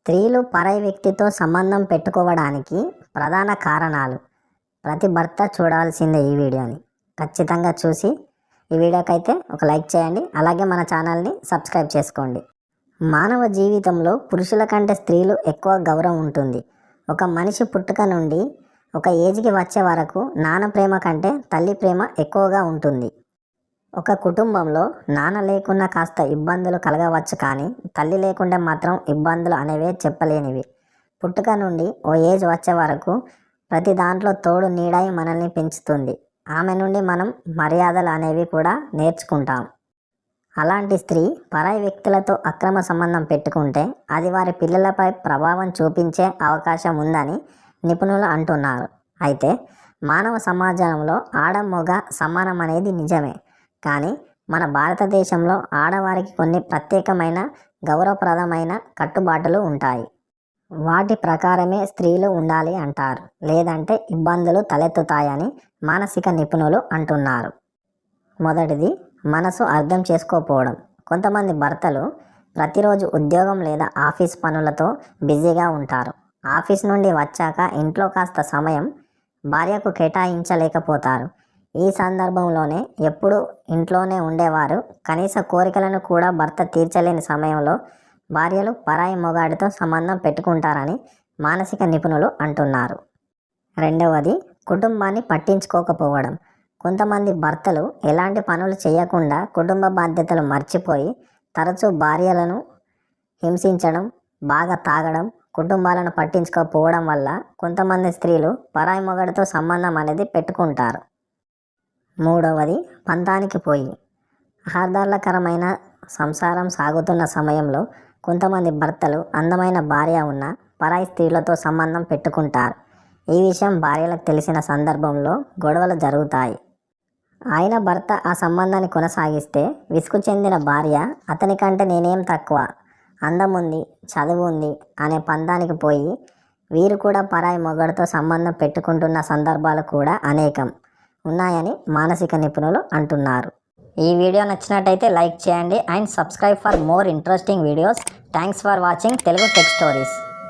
స్త్రీలు పరై వ్యక్తితో సంబంధం పెట్టుకోవడానికి ప్రధాన కారణాలు. ప్రతి భర్త చూడాల్సిందే ఈ వీడియోని. ఖచ్చితంగా చూసి ఈ వీడియోకైతే ఒక లైక్ చేయండి. అలాగే మన ఛానల్ని సబ్స్క్రైబ్ చేసుకోండి. మానవ జీవితంలో పురుషుల కంటే స్త్రీలు ఎక్కువ గౌరవం ఉంటుంది. ఒక మనిషి పుట్టుక నుండి ఒక ఏజ్కి వచ్చే వరకు నాన్న ప్రేమ కంటే తల్లి ప్రేమ ఎక్కువగా ఉంటుంది. ఒక కుటుంబంలో నాన్న లేకున్నా కాస్త ఇబ్బందులు కలగవచ్చు కానీ తల్లి లేకుంటే మాత్రం ఇబ్బందులు అనేవే చెప్పలేనివి. పుట్టుక నుండి ఓ ఏజ్ వచ్చే వరకు ప్రతి దాంట్లో తోడు నీడై మనల్ని పెంచుతుంది. ఆమె నుండి మనం మర్యాదలు అనేవి కూడా నేర్చుకుంటాం. అలాంటి స్త్రీ పరాయి వ్యక్తులతో అక్రమ సంబంధం పెట్టుకుంటే అది వారి పిల్లలపై ప్రభావం చూపించే అవకాశం ఉందని నిపుణులు అంటున్నారు. అయితే మానవ సమాజంలో ఆడ మగ సమానం అనేది నిజమే. కానీ మన భారతదేశంలో ఆడవారికి కొన్ని ప్రత్యేకమైన గౌరవప్రదమైన కట్టుబాటులు ఉంటాయి. వాటి ప్రకారమే స్త్రీలు ఉండాలి అంటారు. లేదంటే ఇబ్బందులు తలెత్తుతాయని మానసిక నిపుణులు అంటున్నారు. మొదటిది మనసు అర్థం చేసుకోకపోవడం కొంతమంది భర్తలు ప్రతిరోజు ఉద్యోగం లేదా ఆఫీస్ పనులతో బిజీగా ఉంటారు. ఆఫీస్ నుండి వచ్చాక ఇంట్లో కాస్త సమయం భార్యకు కేటాయించలేకపోతారు. ఈ సందర్భంలోనే ఎప్పుడు ఇంట్లోనే ఉండేవారు. కనీస కోరికలను కూడా భర్త తీర్చలేని సమయంలో భార్యలు పరాయి మొగాడితో సంబంధం పెట్టుకుంటారని మానసిక నిపుణులు అంటున్నారు. రెండవది కుటుంబాన్ని పట్టించుకోకపోవడం. కొంతమంది భర్తలు ఎలాంటి పనులు చేయకుండా కుటుంబ బాధ్యతలు మర్చిపోయి తరచూ భార్యలను హింసించడం బాగా తాగడం కుటుంబాలను పట్టించుకోకపోవడం వల్ల కొంతమంది స్త్రీలు పరాయి మొగడితో సంబంధం అనేది పెట్టుకుంటారు. మూడవది పంతానికి పోయి. ఆహ్లాదకరమైన సంసారం సాగుతున్న సమయంలో కొంతమంది భర్తలు అందమైన భార్య ఉన్న పరాయి స్త్రీలతో సంబంధం పెట్టుకుంటారు. ఈ విషయం భార్యలకు తెలిసిన సందర్భంలో గొడవలు జరుగుతాయి. ఆయన భర్త ఆ సంబంధాన్ని కొనసాగిస్తే విసుగు చెందిన భార్య అతని కంటే నేనేం తక్కువ? అందం ఉంది చదువు ఉంది అనే పందానికి పోయి వీరు కూడా పరాయి మొగడితో సంబంధం పెట్టుకుంటున్న సందర్భాలు కూడా అనేకం. ఉన్నాయని మానసిక నిపుణులు అంటున్నారు. ఈ వీడియో నచ్చినట్టయితే లైక్ చేయండి and subscribe for more interesting videos. Thanks for watching Telugu tech stories.